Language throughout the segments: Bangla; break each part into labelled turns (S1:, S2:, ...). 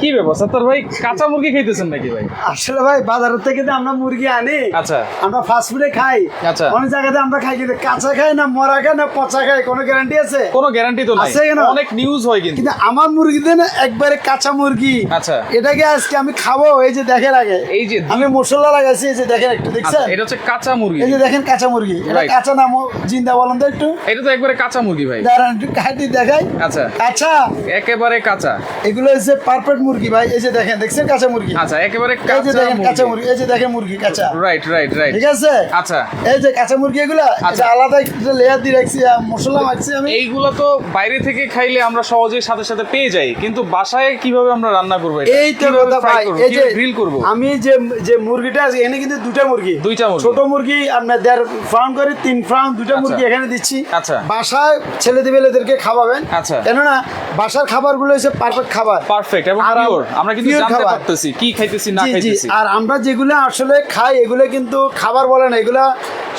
S1: কি ব্যাপার সত্তর ভাই কাঁচা মুরগি খাইতেছেন নাকি ভাই?
S2: আসলে ভাই বাজারের থেকে যে আমরা মুরগি আনি
S1: আচ্ছা।
S2: আমরা ফাস্ট ফুডে খাই।
S1: আচ্ছা।
S2: অনেক জায়গাতে আমরা খাই কিন্তু কাঁচা খাই না মরা খাই না পচা খাই কোনো গ্যারান্টি আছে?
S1: কোনো গ্যারান্টি তো নাই।
S2: আছে?
S1: অনেক নিউজ হয় কিন্তু।
S2: কিন্তু আমার মুরগিতে না একবারে কাঁচা মুরগি।
S1: আচ্ছা।
S2: এটাকে আজকে আমি খাব এই যে দেখেন আগে।
S1: এই যে
S2: আমি মশলা লাগাইছি এই যে দেখেন একটু
S1: আচ্ছা,
S2: দেখছেন?
S1: এটা হচ্ছে কাঁচা মুরগি।
S2: এই যে দেখেন কাঁচা মুরগি। এটা কাঁচা নাম জিন্দা বলেন তো একটু।
S1: এটা তো একবারে কাঁচা মুরগি ভাই।
S2: দাঁড়ান একটু কাটি দেখাই।
S1: আচ্ছা।
S2: কাঁচা?
S1: একেবারে কাঁচা।
S2: এগুলো হচ্ছে পারফেক্ট মুরগি ভাই এই যে দেখেন দেখছেন কাঁচা মুরগি?
S1: আচ্ছা একেবারে
S2: এই যে
S1: কাঁচা
S2: দেখেন কাঁচা
S1: মুরগি
S2: এই যে দেখেন মুরগি কাঁচা।
S1: রাইট রাইট রাইট
S2: ঠিক আছে?
S1: আচ্ছা।
S2: এই যে কাঁচা মুরগি এগুলা
S1: আচ্ছা।
S2: এটা আলাদা একটা লেয়ার দিয়ে রাখছি মশলা মাখছি আমি।
S1: এইগুলো তো বাইরে থেকে খাইলে আমরা সহজেই সাথে সাথে পেয়ে যাই কিন্তু বাসায় কীভাবে আমরা রান্না করব এটা?
S2: এই তো কথা ভাই এই যে
S1: grill করব?
S2: আমি যে যে মুরগিটা আছে এখানে কিন্তু দুটা মুরগি।
S1: দুইটা মুরগি।
S2: ছোট মুরগি আপনার দেড় ফার্ম করে তিন ফার্ম দুটা
S1: আচ্ছা।
S2: মুরগি এখানে দিচ্ছি।
S1: আচ্ছা।
S2: বাসায় ছেলে দেবেলেদেরকে খাওয়াবেন।
S1: আচ্ছা।
S2: কেননা বাসার খাবারগুলো হচ্ছে পারফেক্ট খাবার।
S1: পারফেক্ট এবং আমরা কিন্তু জানতে পারতেছি কি খাইতেছি না খাইতেছি।
S2: আর আমরা যেগুলো আসলে খাই এগুলো কিন্তু খাবার বলে না এগুলা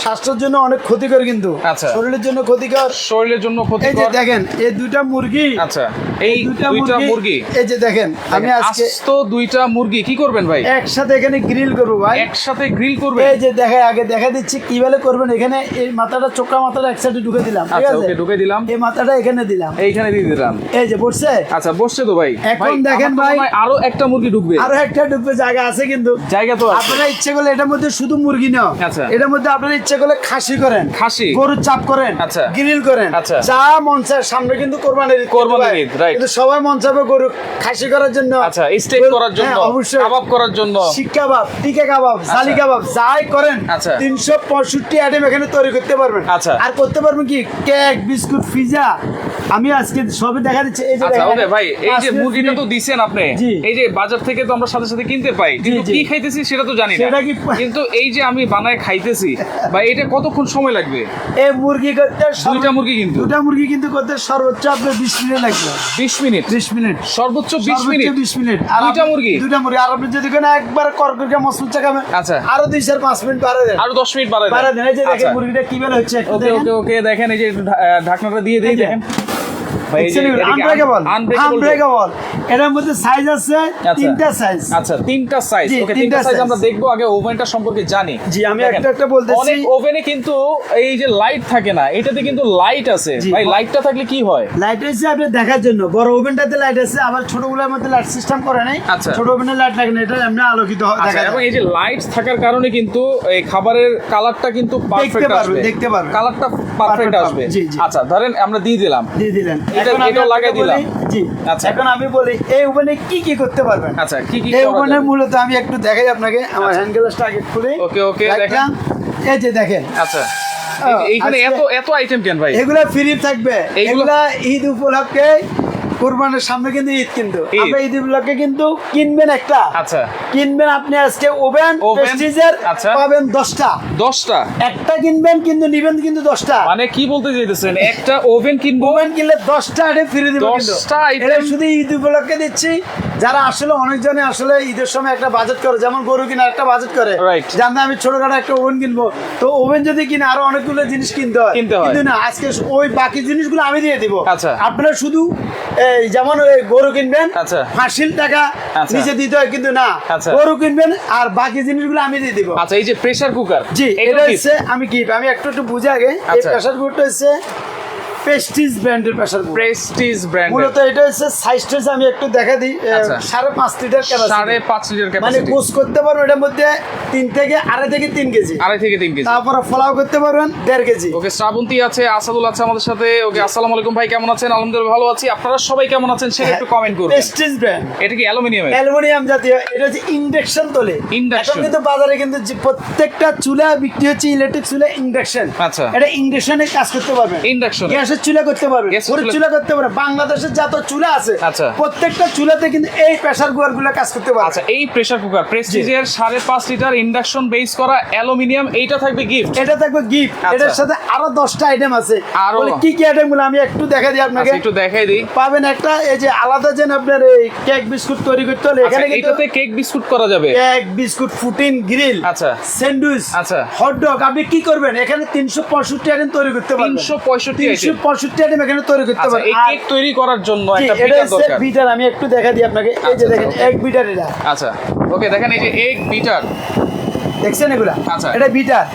S2: স্বাস্থ্যের জন্য অনেক ক্ষতিকর কিন্তু।
S1: আচ্ছা।
S2: শরীরের জন্য ক্ষতিকর।
S1: শরীরের জন্য
S2: এই যে দেখেন এই দুইটা মুরগি
S1: আচ্ছা এই দুইটা মুরগি
S2: এই যে দেখেন আমি আজকে
S1: আস্ত দুইটা মুরগি কি করবেন ভাই?
S2: একসাথে এখানে গ্রিল করব ভাই।
S1: একসাথে গ্রিল করবেন?
S2: এই যে দেখে আগে দেখা দিচ্ছি কীভাবে করবেন। এখানে এই মাথাটা চোখা মাথাটা একসাথে ঢুকে দিলাম ঠিক
S1: আচ্ছা
S2: আছে?
S1: ওকে ঢুকে দিলাম।
S2: এই মাথাটা এখানে দিলাম।
S1: এইখানে দিয়ে দিলাম।
S2: এই যে বসছে?
S1: আচ্ছা বসছে তো ভাই।
S2: এখন দেখেন
S1: তো
S2: ভাই।
S1: আরও একটা মুরগি ঢুকবে।
S2: আরও একটা ঢুকবে জায়গা আছে কিন্তু।
S1: জায়গা তো
S2: আপনারা ইচ্ছে করলে এটার মধ্যে শুধু মুরগি নাও।
S1: আচ্ছা।
S2: এটার মধ্যে আপনারা ইচ্ছে করলে খাসি করেন।
S1: খাসি?
S2: গরুর চাপ করেন।
S1: আচ্ছা।
S2: গ্রিল করেন।
S1: আচ্ছা।
S2: যা মন চায় সামনে কিন্তু কোরবানির
S1: কোরবানির ঈদ, right.
S2: কিন্তু সবাই মন চাবে গরু খাসি করার জন্য।
S1: আচ্ছা স্টেক করার জন্য
S2: হ্যাঁ, অবশ্যই।
S1: কাবাব করার জন্য।
S2: শিক কাবাব টিকা কাবাব জালি কাবাব যাই করেন
S1: আচ্ছা।
S2: তিনশো পঁয়ষট্টি আইটেম এখানে তৈরি করতে পারবেন।
S1: আচ্ছা।
S2: আর করতে পারবেন কি? Cake biscuit pizza. আমি আজকে সবই দেখা দিচ্ছি। এই যে
S1: আচ্ছা ভাই এই যে মুরগিটা তো দিছেন আপনি
S2: জি।
S1: এই যে বাজার থেকে তো আমরা সাথে সাথে কিনতে পাই কিন্তু কি খাইতেছি সেটা তো জানি না। কিন্তু এই যে আমি বানায় খাইতেছি বা এটা কতক্ষণ সময় লাগবে?
S2: এই মুরগি করতে
S1: দুইটা মুরগি কিন্তু।
S2: দুটা মুরগি কিন্তু করতে সর্বোচ্চ আপনার বিশ মিনিট লাগবে।
S1: বিশ মিনিট?
S2: বিশ মিনিট।
S1: সর্বোচ্চ বিশ
S2: সর্বোচ্চ
S1: মিনিট?
S2: বিশ মিনিট। আর
S1: দুইটা মুরগি?
S2: দুইটা মুরগি। আর আপনি যদি কোনো একবার করকরকে মশলা চাকাবেন
S1: আচ্ছা।
S2: আরও দুই চার পাঁচ মিনিট বাড়া দেন।
S1: আরও দশ মিনিট বাড়ায়
S2: বাড়া দেন। এই যে দেখেন
S1: আচ্ছা।
S2: মুরগিটা কি বেলা হচ্ছে
S1: ওকে ওকে ওকে দেখেন এই যে ঢাকনাটা দিয়ে দিই
S2: এই
S1: দেখেন।
S2: আনব্রেকেবল এটার মধ্যে সাইজ আছে
S1: আচ্ছা।
S2: তিনটা সাইজ
S1: আচ্ছা তিনটা সাইজ ওকে
S2: তিনটা
S1: তিনটা সাইজ আমরা দেখব আগে ওভেনটা সম্পর্কে জানি।
S2: জি, আমি একটা একটা বলতেছি।
S1: অনেক ওভেনে কিন্তু এই যে লাইট থাকে না এটাতে কিন্তু লাইট আছে। ভাই লাইটটা থাকলে কি হয়?
S2: লাইট হচ্ছে আপনি দেখার জন্য। বড় ওভেনটাতে লাইট আছে আবার ছোটগুলোর মধ্যে লাইট সিস্টেম করে নাই।
S1: আচ্ছা।
S2: ছোট ওভেনের লাইট লাগে না এটা এমনি আলোকিত হয়-
S1: এবং এই যে লাইট থাকার কারণে কিন্তু এই খাবারের কালারটা কিন্তু পারফেক্ট আসবে।
S2: দেখতে পারবে।
S1: কালারটা পারফেক্ট আসবে। আচ্ছা ধরেন আমরা দিয়ে দিলাম।
S2: দিয়ে দিলেন।
S1: এটা- এটাও লাগাই দিলাম।
S2: জি
S1: আচ্ছা।
S2: এখন আমি বলি এই ওভেনে কি কি করতে পারবেন
S1: আচ্ছা কি কি
S2: এই
S1: করা
S2: মূলত আমি একটু দেখাই আপনাকে আমার
S1: আচ্ছা।
S2: হ্যান্ড গ্লাসটা আগে খুলে
S1: ওকে, ওকে,
S2: রাখলাম। এই যে দেখেন
S1: আচ্ছা এইখানে এত এত আইটেম কেন ভাই
S2: এগুলা ফ্রি থাকবে এগুলা ঈদ উপলক্ষে কোরবানের সামনে কিন্তু ঈদ কিন্তু। আপনি ঈদ উপলক্ষে কিন্তু কিনবেন একটা
S1: আচ্ছা
S2: কিনবেন আপনি আজকে ওভেন প্রেস্টিজের
S1: আচ্ছা।
S2: পাবেন দশটা
S1: দশটা
S2: একটা কিনবেন কিন্তু নিবেন কিন্তু দশটা
S1: মানে কি বলতে চাইতেছেন একটা ওভেন কিনবো
S2: ওভেন কিনলে দশটা আইটেম ফ্রি দিব কিন্তু
S1: দশটা item?
S2: এটা শুধু ঈদ উপলক্ষে দিচ্ছি যারা আসলে অনেকজনে আসলে ঈদের সময় একটা বাজেট করে যেমন গরু কিনা একটা বাজেট করে. জানতে আমি ছোটখাটো একটা ওভেন কিনবো তো ওভেন যদি কিনে আরও অনেকগুলো জিনিস কিনতে হয়
S1: কিনতে হয়।
S2: কিন্তু না আজকে ওই বাকি জিনিসগুলো আমি দিয়ে দিব
S1: আচ্ছা।
S2: আপনারা শুধু এই যেমন ওই গরু কিনবেন
S1: আচ্ছা।
S2: ফাঁসিল টাকা
S1: নিজে
S2: নিচে দিতে হয় কিন্তু না
S1: আচ্ছা।
S2: গরু কিনবেন আর বাকি জিনিসগুলো আমি দিয়ে দিব
S1: আচ্ছা এই যে প্রেসার কুকার
S2: জি এটা হচ্ছে আমি কি আমি একটু একটু বুঝে আগে এই
S1: আচ্ছা।
S2: প্রেসার কুকারটা হচ্ছে প্রেস্টিজ ব্র্যান্ডের প্রেসার কুকার
S1: প্রেস্টিজ ব্র্যান্ড
S2: মূলত এটা হচ্ছে সাইজটা আমি একটু দেখা দিই
S1: আচ্ছা।
S2: সাড়ে পাঁচ লিটার
S1: সাড়ে পাঁচ লিটার
S2: মানে
S1: ক্যাপাসিটি
S2: করতে পারব এটার মধ্যে তিন থেকে আড়াই থেকে তিন কেজি।
S1: আড়াই থেকে তিন কেজি।
S2: তারপরে ফলাও করতে পারবেন দেড় কেজি।
S1: ওকে শ্রাবন্তী আছে আসাদুল আছে আমাদের সাথে। ওকে আসসালামু আলাইকুম ভাই কেমন আছেন? আলহামদুলিল্লাহ ভালো আছি। আপনারা সবাই কেমন আছেন সেটা একটু কমেন্ট করবেন
S2: প্রেস্টিজ ব্র্যান্ড
S1: এটা কি অ্যালুমিনিয়ামের?
S2: অ্যালুমিনিয়াম জাতীয়। এটা হচ্ছে ইন্ডাকশন তোলে। এখন কিন্তু বাজারে কিন্তু প্রত্যেকটা চুলা বিক্রি হচ্ছে ইলেকট্রিক চুলা ইন্ডাকশন
S1: আচ্ছা।
S2: এটা ইন্ডাকশনে কাজ করতে পারবেন।
S1: Induction এ?
S2: গ্যাসের চুলা করতে
S1: পারবে
S2: ওর
S1: চুলা
S2: করতে পারবে। বাংলাদেশের যত চুলা আছে
S1: আচ্ছা।
S2: প্রত্যেকটা চুলাতে কিন্তু এই প্রেসার কুকারগুলো কাজ করতে পারবে।
S1: আচ্ছা এই প্রেসার কুকার প্রেস্টিজের সাড়ে পাঁচ লিটার ইন্ডাকশন বেস করা অ্যালুমিনিয়াম এইটা থাকবে গিফট
S2: এটা থাকবে গিফট
S1: আচ্ছা।
S2: এটার সাথে আরও দশটা আইটেম আছে।
S1: আর।
S2: কি কি আইটেমগুলো আমি একটু দেখা দিই আপনাকে।
S1: আচ্ছা, একটু দেখাই দিই।
S2: পাবেন একটা এই যে আলাদা যেন আপনার এই কেক বিস্কুট তৈরি করতে হলে এখানে
S1: এটাতে কেক বিস্কুট করা যাবে?
S2: কেক বিস্কুট ফুটিন গ্রিল
S1: আচ্ছা।
S2: স্যান্ডউইচ
S1: আচ্ছা।
S2: হটডগ আপনি কি করবেন? এখানে তিনশো পঁয়ষট্টি আইটেম তৈরি করতে পারবেন। তিনশো পঁয়ষট্টি 365 আইটেম এখানে তৈরি করতে
S1: আচ্ছা,
S2: পারেন
S1: এই কেক তৈরি করার জন্য একটা বিটার দরকার।
S2: বিটার আমি একটু দেখা দিই আপনাকে। এই যে
S1: আচ্ছা,
S2: দেখেন এক বিটার এটা।
S1: আচ্ছা ওকে দেখেন এই যে এক বিটার।
S2: দেখছেন এগুলা?
S1: আচ্ছা।
S2: এটা বিটার।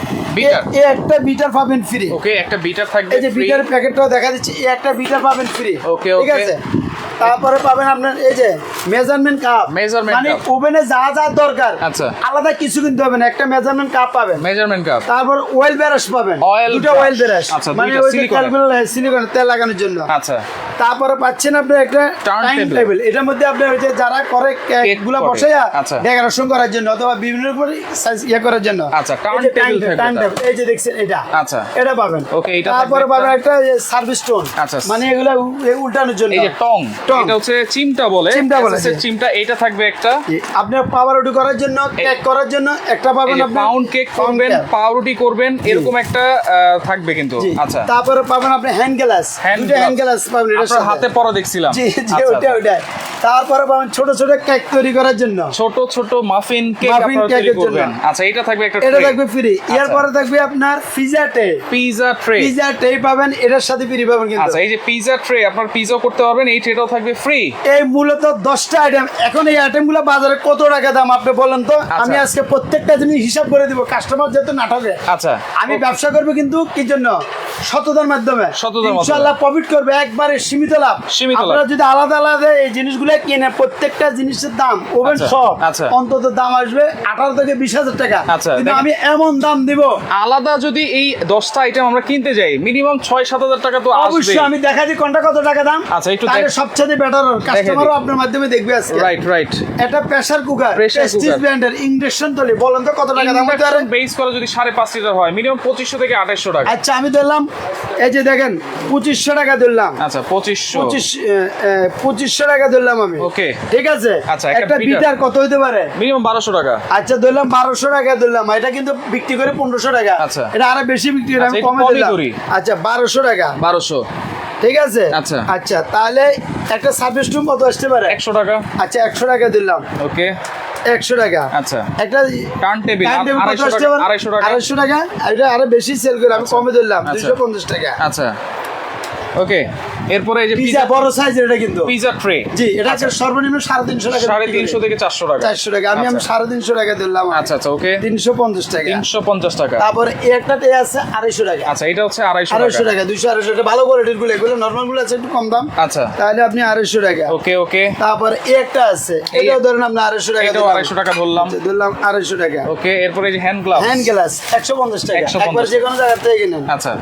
S1: বিটার।
S2: এই একটা বিটার পাবেন ফ্রি
S1: ওকে একটা বিটার থাকবে
S2: এই যে বিটার প্যাকেটটাও দেখা দিচ্ছি এই একটা বিটার পাবেন ফ্রি
S1: Okay,
S2: ঠিক আছে? তারপরে পাবেন আপনার এই যে মেজারমেন্ট কাপ
S1: Measurement
S2: মানে ওভেনে যা যা দরকার
S1: আচ্ছা।
S2: আলাদা কিছু কিনতে হবে না একটা মেজারমেন্ট কাপ পাবেন।
S1: মেজারমেন্ট কাপ
S2: তারপর অয়েল ব্রাশ পাবেন। দুটো অয়েল ব্রাশ
S1: আচ্ছা,
S2: মানে ওই যে তেলগুলো সিলিকন তেল লাগানোর জন্য।
S1: আচ্ছা।
S2: তারপরে পাচ্ছেন আপনি একটা টাইম টেবিল এটার মধ্যে আপনি ওই যে যারা করে গুলা বসাইয়া
S1: আচ্ছা।
S2: ডেকোরেশন করার জন্য অথবা বিভিন্ন করে size ইয়ে করার জন্য।
S1: আচ্ছা, turn
S2: এই এই যে দেখছেন এটা।
S1: আচ্ছা।
S2: এটা পাবেন।
S1: Okay, এটা
S2: তারপরে পাবেন একটা সার্ভিস
S1: আচ্ছা।
S2: মানে এগুলা উল্টানোর জন্য।
S1: এই যে টং। এটা হচ্ছে চিমটা বলে।
S2: চিমটা বলে,
S1: চিমটা এটা থাকবে একটা।
S2: আপনার পাউরুটি করার জন্য কেক করার জন্য একটা পাবেন
S1: যে
S2: আপনার
S1: পাউন্ড কেক করবেন। পাউরুটি করবেন এরকম একটা থাকবে কিন্তু। আচ্ছা।
S2: তারপরে পাবেন আপনি হ্যান্ড গ্লাস দুটো হ্যান্ড গ্লাস পাবেন
S1: আপনার হাতে পরা দেখছিলাম।
S2: জি জি
S1: আচ্ছা,
S2: ওইটা
S1: আচ্ছা।
S2: তারপরে পাবেন ছোট ছোট কেক তৈরি করার জন্য।
S1: ছোট ছোট মাফিন কেক আপনারা তৈরি করবেন। আচ্ছা এটা থাকবে একটা
S2: এটা থাকবে ফ্রি থাকবে আপনার পিজা টে
S1: পিজা ট্রে
S2: পিজা টে পাবেন এটার সাথে ফ্রি পাবেন কিন্তু।
S1: আচ্ছা এই যে পিজা ট্রে আপনার পিজাও করতে পারবেন এই ট্রেটাও থাকবে ফ্রি
S2: এই মূলত দশটা আইটেম এখন এই আইটেমগুলো বাজারে কত টাকা দাম আপনি বলেন তো? আমি আজকে প্রত্যেকটা জিনিস হিসাব করে দিব কাস্টমার যেহেতু নাটকে।
S1: আচ্ছা।
S2: আমি ব্যবসা করব কিন্তু কি জন্য? সততার মাধ্যমে। ইনশাআল্লাহ প্রফিট করবে একবারে সীমিত লাভ।
S1: সীমিত।
S2: আপনারা যদি আলাদা আলাদা এই জিনিসগুলো কিনে প্রত্যেকটা জিনিসের দাম ওভেন
S1: আচ্ছা,
S2: সব
S1: আচ্ছা।
S2: অন্তত দাম আসবে আঠারো থেকে বিশ হাজার টাকা।
S1: আচ্ছা,
S2: কিন্তু আমি এমন দাম দিব
S1: আলাদা যদি এই দশটা আইটেম আমরা কিনতে যাই মিনিমাম ছয় সাত হাজার টাকা তো
S2: অবশ্যই আমি দেখা দিই কোনটা কত টাকা দাম।
S1: আচ্ছা, একটু
S2: তাহলে সবচেয়ে বেটার কাস্টমারও আপনার মাধ্যমে দেখবে আজকে।
S1: রাইট রাইট
S2: এটা প্রেসার কুকার প্রেস্টিজ। ব্র্যান্ডের ইন্ডাকশন তৈরি। বলেন তো কত টাকা দাম? হতে পারে
S1: বেস করে যদি সাড়ে পাঁচ লিটার হয় মিনিমাম পঁচিশশো থেকে আঠাশশো টাকা।
S2: আচ্ছা আমি ধরলাম এই যে দেখেন পঁচিশশো টাকা ধরলাম।
S1: আচ্ছা পঁচিশশো।
S2: পঁচিশ পঁচিশশো টাকা ধরলাম আমি।
S1: ওকে
S2: ঠিক আছে?
S1: আচ্ছা, একটা
S2: একটা বিটার কত হইতে পারে?
S1: মিনিমাম বারোশো টাকা।
S2: আচ্ছা ধরলাম বারোশো টাকা ধরলাম। এটা কিন্তু বিক্রি করে পনেরোশো টাকা।
S1: আচ্ছা।
S2: এটা আরও বেশি বিক্রি করে আমি
S1: আচ্ছা,
S2: কমে দিলাম। আচ্ছা বারোশো টাকা।
S1: বারোশো।
S2: ঠিক আছে?
S1: আচ্ছা।
S2: আচ্ছা তাহলে একটা সার্ভিস রুম কত আসতে পারে?
S1: একশো টাকা।
S2: আচ্ছা একশো টাকা দিলাম।
S1: ওকে।
S2: একশো টাকা।
S1: আচ্ছা।
S2: একটা
S1: আড়াইশো টাকা? আড়াইশো টাকা।
S2: এটা আরও বেশি সেল করে আমি কমে দিলাম
S1: আচ্ছা।
S2: দুইশো পঞ্চাশ টাকা।
S1: আচ্ছা। ওকে। এরপরে এই যে
S2: পিজা বড় সাইজের এটা কিন্তু।
S1: পিজা ট্রে
S2: জি এটা একটা সর্বনিম্ন সাড়ে তিনশো টাকা
S1: সাড়ে
S2: বিক্রি
S1: তিনশো
S2: করে।
S1: থেকে চারশো টাকা।
S2: চারশো টাকা। আমি আমি
S1: আচ্ছা।
S2: সাড়ে তিনশো টাকা দিলাম
S1: আচ্ছা আচ্ছা ওকে।
S2: তিনশো পঞ্চাশ টাকা।
S1: তিনশো পঞ্চাশ টাকা।
S2: তারপরে এই একটা টে আছে আড়াইশো টাকা।
S1: আচ্ছা এটা হচ্ছে আড়াইশো
S2: আড়াইশো
S1: টাকা
S2: টাকা দুইশো আড়াইশো টাকা। ভালো কোয়ালিটিরগুলো। এগুলো নর্মালগুলো আছে একটু কম দাম।
S1: আচ্ছা।
S2: তাহলে আপনি আড়াইশো টাকা।
S1: ওকে ওকে।
S2: তারপর একটা আছে। এটাও ধরেন আপনি আড়াইশো টাকা
S1: এটাও
S2: দিলাম।
S1: আড়াইশো টাকা ধরলাম।
S2: আচ্ছা, ধরলাম আড়াইশো টাকা।
S1: ওকে এরপরে এই যে হ্যান্ড গ্লাভ
S2: হ্যান্ড গ্লাস একশো পঞ্চাশ টাকা।
S1: 150
S2: একবার যে কোনো জায়গা থেকে কিনেন।
S1: আচ্ছা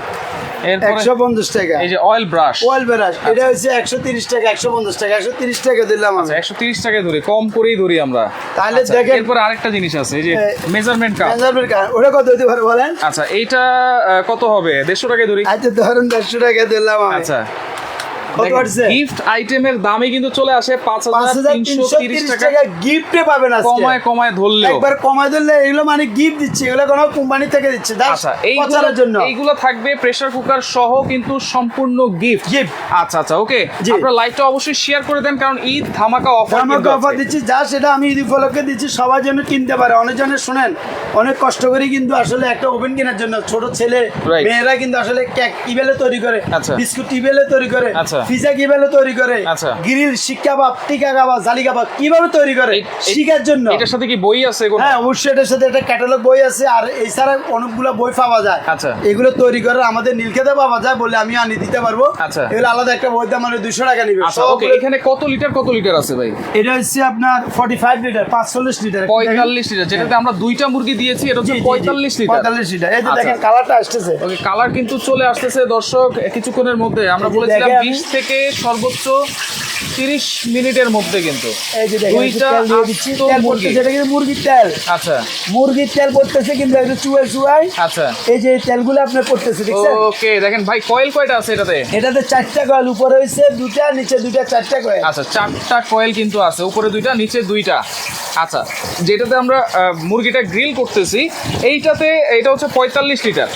S1: এরপরে
S2: একশো পঞ্চাশ টাকা।
S1: এই যে অয়েল ব্রাশ
S2: ওয়াল বেরাস এটা হচ্ছে একশো তিরিশ টাকা একশো পঞ্চাশ টাকা একশো তিরিশ টাকা দিলাম আমি।
S1: আচ্ছা একশো তিরিশ টাকা ধরি কম করেই ধরি আমরা।
S2: তাহলে
S1: আচ্ছা,
S2: দেখেন-
S1: এরপরে আরেকটা জিনিস আছে এই যে মেজারমেন্ট কাপ
S2: মেজারমেন্ট কার্ড ওটা কত হতে পারে বলেন?
S1: আচ্ছা এইটা কত হবে? দেড়শো টাকায় ধরি।
S2: আচ্ছা ধরেন দেড়শো টাকা দিলাম
S1: আচ্ছা? গিফট আইটেমের দামে কিন্তু চলে আসে পাঁচ হাজার তিনশো তিরিশ টাকা।
S2: গিফটে পাবেন
S1: কমায় কমায় ধরলেও।
S2: একবার কমায় দিলে এগুলো মানে গিফট দিচ্ছে এগুলো কোনো কোম্পানি থেকে দিচ্ছে
S1: আচ্ছা
S2: জন্য।
S1: এইগুলো থাকবে প্রেসার কুকার সহ কিন্তু সম্পূর্ণ গিফট। আচ্ছা আচ্ছা ওকে
S2: জি।
S1: আপনারা লাইভটা অবশ্যই শেয়ার করে দেন কারণ ঈদ ধামাকা অফার
S2: আমাকে অফার দিচ্ছি যা সেটা আমি ঈদ উপলক্ষে দিচ্ছি সবার জন্য কিনতে পারে। অনেকজনের শুনেন অনেক কষ্ট করে কিন্তু আসলে একটা ওভেন কেনার জন্য ছোট ছেলে মেয়েরা কিন্তু আসলে কেক কিবেলে তৈরি করে
S1: আচ্ছা।
S2: বিস্কুট কিবেলে তৈরি করে।
S1: আচ্ছা।
S2: পিজা কিবেলে তৈরি করে?
S1: আচ্ছা।
S2: গ্রিল শিক্ষা কাবাব টিকা কাবাব জালি কাবাব কীভাবে তৈরি করে? শিখার জন্য।
S1: এটার সাথে কি বই আছে কোনো?
S2: হ্যাঁ অবশ্যই এটার সাথে একটা ক্যাটালগ বই আছে আর এছাড়া অনেকগুলো বই পাওয়া যায়।
S1: আচ্ছা।
S2: এগুলো তৈরি করে আমাদের নীলক্ষেতে পাওয়া যায় বলে আমি আনি দিতে পারব।
S1: আচ্ছা।
S2: এগুলো আলাদা একটা বই দাম মানে দুশো টাকা নিবে।
S1: আচ্ছা ওকে এখানে কত লিটার কত লিটার আছে ভাই?
S2: এটা হচ্ছে আপনার ফর্টি ফাইভ লিটার পাঁচচল্লিশ লিটার
S1: পঁয়তাল্লিশ লিটার যেটাতে আমরা দুইটা মুরগি দিয়েছি এটা হচ্ছে পঁয়তাল্লিশ লিটার
S2: পঁয়তাল্লিশ লিটার এই যে
S1: আচ্ছা।
S2: দেখেন কালারটা আসতেছে।
S1: ওকে কালার কিন্তু চলে আসতেছে দর্শক কিছুক্ষণের মধ্যে। আমরা বলেছিলাম
S2: দেখে আমি-
S1: বিশ থেকে সর্বোচ্চ তিরিশ মিনিটের মধ্যে কিন্তু দুইটা
S2: মুরগির তেল?
S1: আচ্ছা।
S2: মুরগির তেল পড়তেছে কিন্তু একটু চুয়াই চুয়াই
S1: আচ্ছা।
S2: এই যে তেলগুলো আপনার পড়তেছে দেখছেন?
S1: ওকে দেখেন ভাই কয়েল কয়টা আছে এটাতে?
S2: এটাতে চারটা কয়েল উপরে হয়েছে দুটা নিচে দুইটা চারটা কয়েল।
S1: আচ্ছা চারটা কয়েল কিন্তু আছে উপরে দুইটা নিচে দুইটা। আচ্ছা যেটাতে আমরা মুরগিটা গ্রিল করতেছি এইটাতে এটা হচ্ছে পঁয়তাল্লিশ লিটার।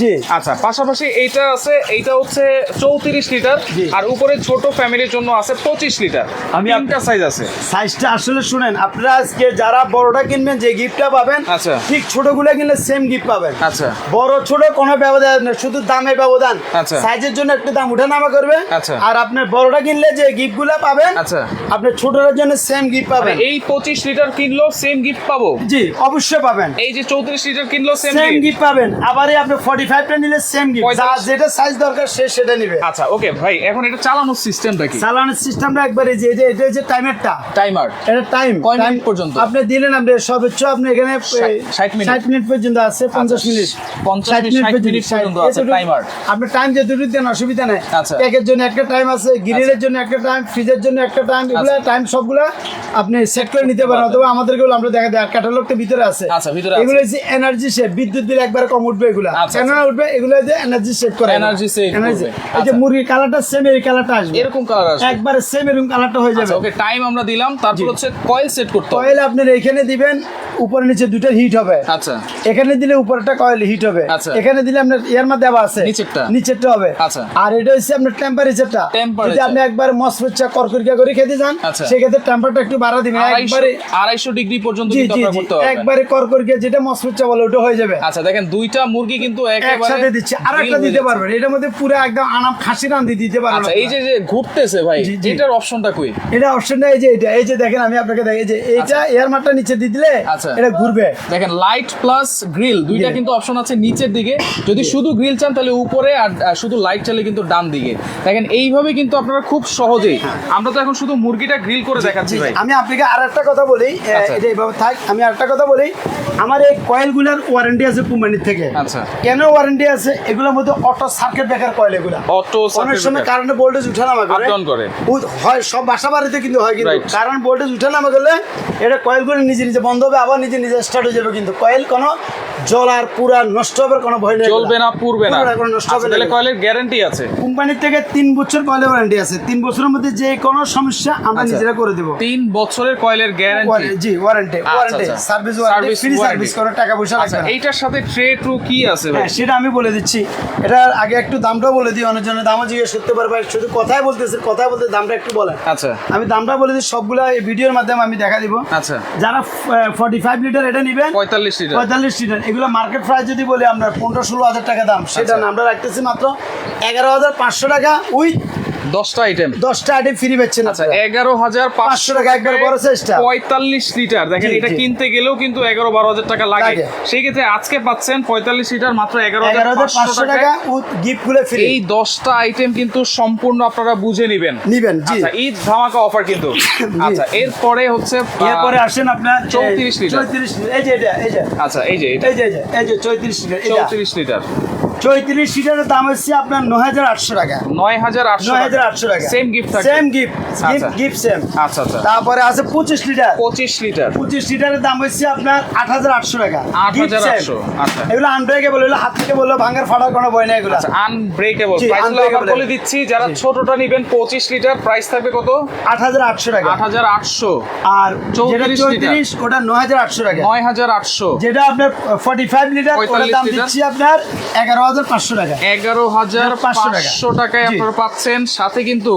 S2: জি।
S1: আচ্ছা পাশাপাশি এইটা আছে এইটা হচ্ছে চৌত্রিশ লিটার
S2: জি।
S1: আর উপরে ছোট ফ্যামিলির জন্য আছে পঁচিশ লিটার।
S2: আমি
S1: তিনটা সাইজ আছে।
S2: সাইজটা আসলে শুনেন আপনারা আজকে যারা বড়টা কিনবেন যে গিফটটা পাবেন
S1: আচ্ছা।
S2: ঠিক ছোটগুলো কিনলে সেম গিফট পাবেন।
S1: আচ্ছা।
S2: বড় ছোট কোনো ব্যবধান নেই শুধু দামে ব্যবধান।
S1: আচ্ছা।
S2: সাইজের জন্য একটু দাম উঠে নামা করবে।
S1: আচ্ছা।
S2: আর আপনার বড়টা কিনলে যে গিফটগুলা পাবেন
S1: আচ্ছা।
S2: আপনার ছোটটার জন্য সেম গিফট
S1: মানে
S2: পাবেন।
S1: এই পঁচিশ লিটার কিনলো সেম গিফট পাবো?
S2: জি অবশ্যই পাবেন।
S1: এই যে চৌত্রিশ লিটার কিনলো সেম
S2: গিফট পাবেন। আবার আপনি ফর্টি ফাইভটা নিলে সেম গিফট। যেটা সাইজ দরকার সে সেটা নিবে।
S1: আচ্ছা ওকে ভাই এখন এটা চালানোর সিস্টেমটা কি
S2: চালানোর সিস্টেমটা একবারে যে যে এটা হচ্ছে টাইমারটা
S1: টাইমার
S2: এটা টাইম
S1: কয় মিনিট পর্যন্ত?
S2: আপনি দিলেন আপনি সর্বোচ্চ আপনি এখানে
S1: ষাট- ষাট মিনিট।
S2: ষাট মিনিট পর্যন্ত আছে পঞ্চাশ
S1: আচ্ছা,
S2: মিনিট
S1: পঞ্চাশ মিনিট, ষাট মিনিট পর্যন্ত আছে timer।
S2: আপনি টাইম যেটুকু দেন অসুবিধা নেই
S1: আচ্ছা।
S2: জন্য একটা টাইম আছে গ্রিলের জন্য একটা টাইম ফ্রিজের জন্য একটা টাইম এগুলো
S1: আচ্ছা।
S2: টাইম সবগুলো আপনি সেট করে নিতে পারেন অথবা আমাদেরকে আমরা দেখা যায় ক্যাটালগটা ভিতরে আছে
S1: আচ্ছা, ভিতরে আছে।
S2: এগুলো হচ্ছে এনার্জি সেভ বিদ্যুৎ দিলে একবার কম উঠবে এগুলো
S1: আচ্ছা,
S2: কেন উঠবে এগুলো যে এনার্জি সেভ করে এনার্জি
S1: করবে।
S2: এই যে
S1: আচ্ছা।
S2: মুরগির কালারটা সেম এই কালারটা আসবে।
S1: এরকম কালার আসবে।
S2: একবারে সেম এরকম কালারটা হয়ে যাবে।
S1: ওকে টাইম আমরা দিলাম তারপর হচ্ছে কয়েল সেট করতে হবে।
S2: কয়েল আপনার এখানে দিবেন উপরে নিচে দুটো হিট হবে।
S1: আচ্ছা।
S2: এখানে দিলে উপরটা কয়েল হিট হবে।
S1: আচ্ছা।
S2: এখানে দিলে আপনার মধ্যে দেওয়া আছে।
S1: নিচেরটা?
S2: নিচেরটা হবে।
S1: আচ্ছা।
S2: আর এটা হচ্ছে আপনার টেম্পারেচারটা যদি আপনি একবার মসফুচ্চা করকরিকা করে খেতে যান
S1: আচ্ছা।
S2: সেক্ষেত্রে টেম্পারটা একটু বাড়া দিবেন। একবারে
S1: আড়াইশো ডিগ্রি পর্যন্ত কিন্তু আপনারা করতে
S2: একবারে করকরিকা যেটা মসফুচ্চা বলে ওটা হয়ে যাবে।
S1: আচ্ছা দেখেন দুইটা মুরগি কিন্তু
S2: একসাথে দিচ্ছে। আর একটা দিতে পারবেন। এটার মধ্যে পুরো একদম আনাম খাসি রান্দি দিতে পারবেন।
S1: আচ্ছা এই যে যে ঘুরতেছে ভাই। এটার অপশনটা কই?
S2: এটা অপশনটা এই যে এটা এই যে দেখেন আমি আপনাকে দেখি এই যে এইটা এয়ার মারটা নিচে দিয়ে দিলে
S1: আচ্ছা।
S2: এটা ঘুরবে।
S1: দেখেন লাইট প্লাস গ্রিল দুইটা কিন্তু অপশন আছে নিচের দিকে। যদি শুধু গ্রিল চান তাহলে উপরে আর শুধু লাইট চাইলে কিন্তু ডান দিকে। দেখেন এইভাবে কিন্তু আপনারা খুব সহজেই আমরা তো এখন শুধু মুরগিটা গ্রিল করে দেখাচ্ছি ভাই।
S2: আমি আপনাকে আর একটা কথা বলি
S1: আচ্ছা।
S2: এটা এইভাবে থাক আমি আর একটা কথা বলি আমার এই কয়েলগুলোর ওয়ারেন্টি আছে কোম্পানির থেকে।
S1: আচ্ছা।
S2: কেন ওয়ারেন্টি আছে? এগুলোর মধ্যে অটো সার্কিট ব্রেকার কয়েল এগুলো।
S1: অটো
S2: অনেক সময় কারেন্ট ভোল্টেজ উঠানামা করে।
S1: করে।
S2: হয় সব বাসা বাড়িতে কিন্তু হয় কিন্তু।
S1: কারণ
S2: কারেন্ট ভোল্টেজ উঠানামা করলে এটা কয়েল করে নিজে নিজে বন্ধ হবে আবার নিজে নিজে স্টার্ট হয়ে যাবে কিন্তু। কয়েল কোনো জলার পুরা নষ্ট হবে কোনো ভয় নেই।
S1: চলবে না পুরবে না।
S2: কোনো নষ্ট
S1: আচ্ছা,
S2: হবে
S1: তাহলে কয়েলের গ্যারান্টি আছে?
S2: কোম্পানির থেকে তিন বছর কয়েল ওয়ারেন্টি আছে? তিন বছরের মধ্যে যে কোনো সমস্যা আমরা
S1: আচ্ছা।
S2: নিজেরা করে দেবো।
S1: তিন বছরের কয়েলের গ্যারান্টি
S2: জি ওয়ারেন্টি ওয়ারেন্টি
S1: আচ্ছা।
S2: সার্ভিস ওয়ারেন্টি ফ্রি সার্ভিস কোনো টাকা পয়সা
S1: আচ্ছা
S2: লাগবে না।
S1: এইটার সাথে ট্রে ট্রু কি আছে ভাই?
S2: হ্যাঁ সেটা আমি বলে দিচ্ছি। এটার আগে একটু দামটা বলে দিই অনেক অনেকজনের দামও জিজ্ঞেস করতে পারবে শুধু কথাই বলতেছে কথাই বলতে দামটা একটু বলেন।
S1: আচ্ছা।
S2: আমি দামটা বলে দিই সবগুলা এই ভিডিওর মাধ্যমে আমি দেখা দিব।
S1: আচ্ছা।
S2: যারা ফর্টি ফাইভ লিটার এটা নেবেন
S1: পঁয়তাল্লিশ লিটার
S2: পঁয়তাল্লিশ লিটার এগুলো মার্কেট প্রাইস যদি বলি আমরা পনেরো ষোলো হাজার টাকা দাম সেটা
S1: আচ্ছা।
S2: না আমরা রাখতেছি মাত্র এগারো হাজার পাঁচশো টাকা উইথ
S1: দশটা আইটেম
S2: দশটা আইটেম ফ্রি পাচ্ছেন
S1: আচ্ছা। এগারো হাজার
S2: পাঁচশো টাকা একবার বড় size-টা।
S1: পঁয়তাল্লিশ লিটার দেখেন এটা কিনতে গেলেও কিন্তু এগারো বারো হাজার টাকা লাগে। সেই ক্ষেত্রে আজকে পাচ্ছেন পঁয়তাল্লিশ লিটার মাত্র এগারো হাজার
S2: পাঁচশো টাকা গিফটগুলো ফ্রি
S1: এই দশটা আইটেম কিন্তু সম্পূর্ণ আপনারা বুঝে নিবেন।
S2: নিবেন
S1: আচ্ছা ঈদ ধামাকা অফার কিন্তু। আচ্ছা এরপরে হচ্ছে
S2: এরপরে আসেন আপনার
S1: 34 লিটার।
S2: চৌত্রিশ এই যে এটা এই যে।
S1: আচ্ছা এই যে এটা।
S2: এই যে এই যে চৌত্রিশ লিটার
S1: চৌত্রিশ লিটার
S2: চৌত্রিশ লিটারের দাম হচ্ছে আপনার নয় হাজার আটশো টাকা।
S1: নয় হাজার আটশো
S2: নয় হাজার আটশো টাকা।
S1: সেম গিফট
S2: সেম গিফট
S1: আচ্ছা।
S2: গিফট সেম
S1: আচ্ছা আচ্ছা।
S2: তারপরে আছে পঁচিশ লিটার।
S1: পঁচিশ লিটার।
S2: পঁচিশ লিটারের দাম হচ্ছে আপনার আট হাজার আটশো টাকা।
S1: আট হাজার আটশো আচ্ছা।
S2: এগুলো আনব্রেকেবল এগুলো হাত থেকে বলল ভাঙার ফাটার কোনো বই নেই এগুলো।
S1: আচ্ছা আনব্রেকেবল
S2: unbreakable।
S1: বলে দিচ্ছি যারা ছোটটা নেবেন পঁচিশ লিটার প্রাইস থাকবে কত?
S2: আট হাজার আটশো টাকা।
S1: আট হাজার আটশো।
S2: আর যেটা
S1: 34
S2: চৌত্রিশ ওটা নয় হাজার আটশো টাকা।
S1: নয় হাজার আটশো।
S2: যেটা আপনার ফর্টি ফাইভ লিটার ওটার দাম দিচ্ছি আপনার এগারো হাজার পাঁচশো টাকা।
S1: এগারো হাজার পাঁচশো টাকায় আপনারা পাচ্ছেন। সাথে কিন্তু।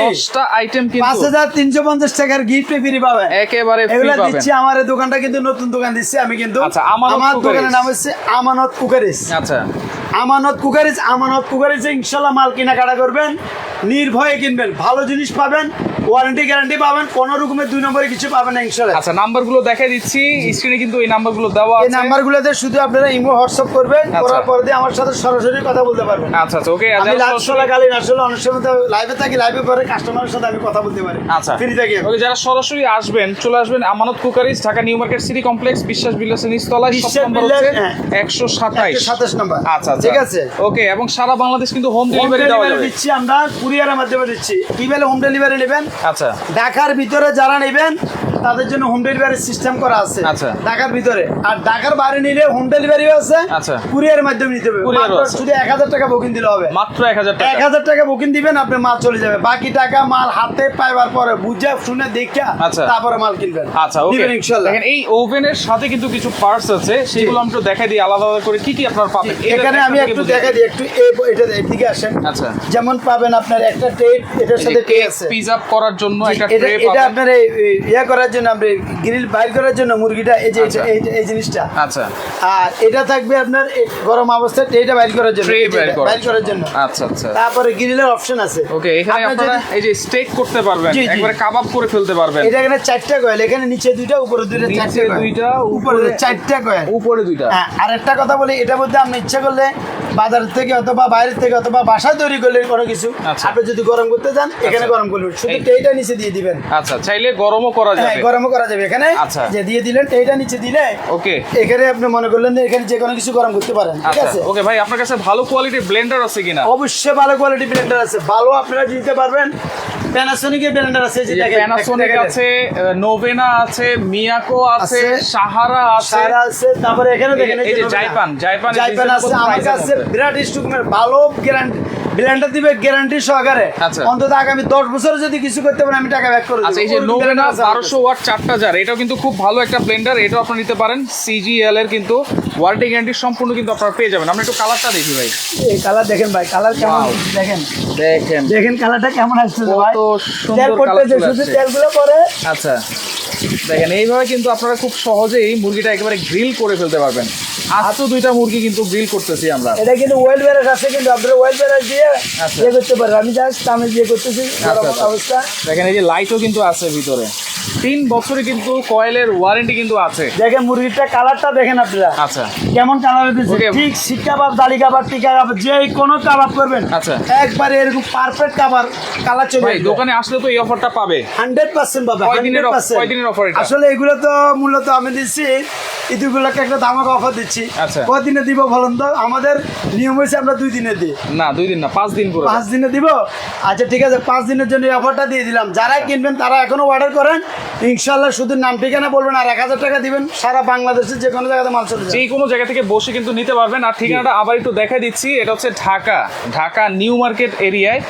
S1: দশটা আইটেম
S2: পাঁচ হাজার তিনশো পঞ্চাশ টাকার গিফট ফ্রি পাবেন।
S1: একেবারে
S2: এগুলো দিচ্ছি আমার এই দোকানটা কিন্তু নতুন দোকান দিচ্ছি। আমি কিন্তু
S1: আচ্ছা,
S2: আমার দোকানের নাম হচ্ছে আমানত কুকারিস
S1: আচ্ছা।
S2: আমানত কুকারিজ আমানত কুকারিজে ইনশাল্লাহ মাল কেনাকাটা করবেন নির্ভয়ে কিনবেন ভালো জিনিস পাবেন ওয়ারেন্টি গ্যারান্টি পাবেন কোনো রকমের দুই নম্বরে কিছু পাবেন না ইনশাল্লাহ।
S1: আচ্ছা নাম্বারগুলো দেখে দিচ্ছি স্ক্রিনে কিন্তু এই নাম্বারগুলো দেওয়া
S2: এই
S1: আছে।
S2: নাম্বারগুলোতে শুধু আপনারা ইমো হোয়াটসঅ্যাপ করবেন
S1: আচ্ছা।
S2: করার পরে দিয়ে আমার সাথে সরাসরি কথা বলতে পারবেন।
S1: আচ্ছা আচ্ছা ওকে
S2: আমি রাত চলাকালীন আসলে অনেক সময় লাইভে থাকি লাইভে পরে কাস্টমারের সাথে আমি কথা বলতে পারি।
S1: আচ্ছা।
S2: ফ্রি থাকি
S1: ওকে যারা সরাসরি আসবেন চলে আসবেন Amanat cookeries Dhaka new market city complex Biswas বিলাসের নিচতলায় সব নম্বর হচ্ছে
S2: হ্যাঁ।
S1: একশো সাতাইশ।
S2: 127 নাম্বার।
S1: আচ্ছা আচ্ছা।
S2: ঠিক আছে।
S1: ওকে এবং সারা বাংলাদেশ কিন্তু হোম ডেলিভারি দেওয়া যাবে।
S2: দিচ্ছি আমরা কুরিয়ারের মাধ্যমে দিচ্ছি। কীভাবে হোম ডেলিভারি নেবেন।
S1: আচ্ছা।
S2: ঢাকার ভিতরে যারা নেবেন তাদের জন্য হোম ডেলিভারি সিস্টেম করা আছে।
S1: আচ্ছা।
S2: ঢাকার ভিতরে। আর ঢাকার বাইরে নিলে হোম ডেলিভারিও আছে।
S1: আচ্ছা।
S2: কুরিয়ারের মাধ্যমে নিতে হবে। শুধু এক হাজার টাকা বুকিং দিলে হবে।
S1: মাত্র এক হাজার
S2: এক হাজার টাকা বুকিং দিবেন আপনি মাল চলে যাবে। বাকি টাকা মাল হাতে পাইবার পরে বুঝে শুনে দেখা
S1: আচ্ছা।
S2: তারপরে মাল কিনবেন।
S1: আচ্ছা ওকে। দেখেন এই ওভেনের সাথে কিন্তু কিছু পার্টস আছে সেগুলো আমি একটু দেখাই দিই আলাদা আলাদা করে কি কি আপনার পাবেন?
S2: এখানে আমি
S1: একটু
S2: দেখা
S1: নিই।
S2: দিই একটু এটা এদিকে আসেন।
S1: আচ্ছা।
S2: যেমন পাবেন আপনার একটা ট্রেড এটার সাথে ট্রে আছে।
S1: পিজ আপ করার জন্য একটা
S2: এটা
S1: ট্রে
S2: এটা আপনার ইয়া করার জন্য আপনি গ্রিল বাইর করার জন্য মুরগিটা এই যে
S1: আচ্ছা।
S2: এই জিনিসটা।
S1: আচ্ছা।
S2: আর এটা থাকবে আপনার গরম অবস্থায় ট্রেটা বাইর করার জন্য
S1: বাইর করার
S2: জন্য।
S1: আচ্ছা আচ্ছা।
S2: তারপরে গ্রিলের অপশন আছে।
S1: ওকে এখানে
S2: আপনারা
S1: এই যে স্টেক করতে পারবেন। একবারে কাবাব করে ফেলতে পারবেন।
S2: এটা এখানে চারটা কয়েল এখানে নিচে দুইটা উপরে দুইটা চারটা
S1: দুইটা,
S2: উপরে
S1: উপরে-
S2: চারটা কয়েল
S1: উপরে দুইটা।
S2: হ্যাঁ আর একটা কথা বলি এটার মধ্যে আপনি ইচ্ছা করলে বাজার থেকে অথবা বাইরের থেকে অথবা বাসায় তৈরি করলে কোনো কিছু
S1: আচ্ছা।
S2: আপনি যদি গরম করতে চান এখানে গরম করবেন। শুধু ট্রেটা নিচে দিয়ে দিবেন।
S1: আচ্ছা চাইলে গরমও করা
S2: হ্যাঁ
S1: যাবে।
S2: গরমও করা যাবে এখানে।
S1: আচ্ছা।
S2: যে দিয়ে দিলেন ট্রেটা নিচে দিলে
S1: ওকে।
S2: এখানে আপনি মনে করলেন যে এখানে যে কোনো কিছু গরম করতে পারেন ঠিক
S1: আচ্ছা।
S2: আছে?
S1: ওকে ভাই আপনার কাছে ভালো কোয়ালিটির ব্লেন্ডার আছে কিনা?
S2: অবশ্যই ভালো কোয়ালিটি ব্লেন্ডার আছে। ভালো আপনারা দিতে পারবেন। প্যানাসোনিকের ব্র্যান্ডার আছে যে দেখেন
S1: প্যানাসোনিক আছে নোভেনা আছে মিয়াকো আছে সাহারা আছে।
S2: সারা আছে তারপরে এখানে দেখেন
S1: এই যে জাইপান, জাইপান
S2: জাইপান আছে আমার কাছে বিরাট স্টুকমের ভালো গ্যারান্টি ব্লেন্ডার দিবে গ্যারান্টি সহকারে।
S1: আচ্ছা।
S2: অন্তত আগামী দশ বছর যদি কিছু করতে পারেন আমি টাকা ব্যাক করে দেবো।
S1: আচ্ছা এই যে নোভেনা ওয়াট চারটা জার এটাও কিন্তু খুব ভালো একটা ব্লেন্ডার এটাও আপনি নিতে পারেন। সিজিএল এর কিন্তু ওয়ারেন্টি গ্যারান্টি সম্পূর্ণ কিন্তু আপনারা পেয়ে যাবেন। আমরা একটু কালারটা দেখি ভাই।
S2: এই কালার দেখেন ভাই কালার কেমন. দেখেন।
S1: দেখেন।
S2: দেখেন কালারটা কেমন আসছে ভাই।
S1: কত সুন্দর কালার
S2: শুধু তেলগুলো করে
S1: আচ্ছা দেখেন এইভাবে কিন্তু আপনারা খুব সহজেই মুরগিটা একেবারে গ্রিল করে ফেলতে পারবেন। আজ তো দুইটা মুরগি কিন্তু গ্রিল করতেছি আমরা।
S2: এটা কিন্তু ওয়েল ব্যারাস আছে কিন্তু আপনারা ওয়েল ব্যারাস দিয়ে
S1: আচ্ছা।
S2: ইয়ে করতে পারেন। আমি জাস্ট আমি দিয়ে করতেছি
S1: আচ্ছা।
S2: অবস্থা।
S1: দেখেন এই যে লাইটও কিন্তু আছে ভিতরে। তিন বছরে কিন্তু কয়েলের ওয়ারেন্টি কিন্তু আছে।
S2: দেখেন মুরগিটা কালারটা দেখেন আপনারা।
S1: আচ্ছা।
S2: কেমন কালার দিচ্ছে ঠিক শিক কাবাব দালি কাবাব টিকা কাবাব যে কোনো কাবাব করবেন।
S1: আচ্ছা।
S2: একবারে এরকম পারফেক্ট কাবার কালার চলে
S1: ভাই দোকানে আসলে তো এই অফারটা পাবে।
S2: হান্ড্রেড পার্সেন্ট পাবে
S1: কয় দিনের
S2: 100%
S1: কয় দিনের offer এটা?
S2: আসলে এগুলো তো মূলত আমি দিচ্ছি উপলক্ষে একটা ধামাকা অফার দিচ্ছি।
S1: আচ্ছা।
S2: কদিনে দিব বলুন তো? আমাদের নিয়ম হয়েছে আমরা দুই দিনে দিই।
S1: না দুই দিন না পাঁচ দিন পুরো।
S2: পাঁচ দিনে দিব? আচ্ছা ঠিক আছে পাঁচ দিনের জন্য অফারটা দিয়ে দিলাম। যারা কিনবেন তারা এখনও অর্ডার করেন। ইনশাল্লাহ শুধু নাম ঠিকানা বলবেন আর এক হাজার টাকা দিবেন। সারা বাংলাদেশের যে কোনো জায়গাতে মাল চলে
S1: যে কোনো জায়গা থেকে বসে কিন্তু নিতে পারবেন। আর ঠিকানাটা আবার একটু দেখা দিচ্ছি। এটা হচ্ছে ঢাকা। ঢাকা নিউ মার্কেট এরিয়ায়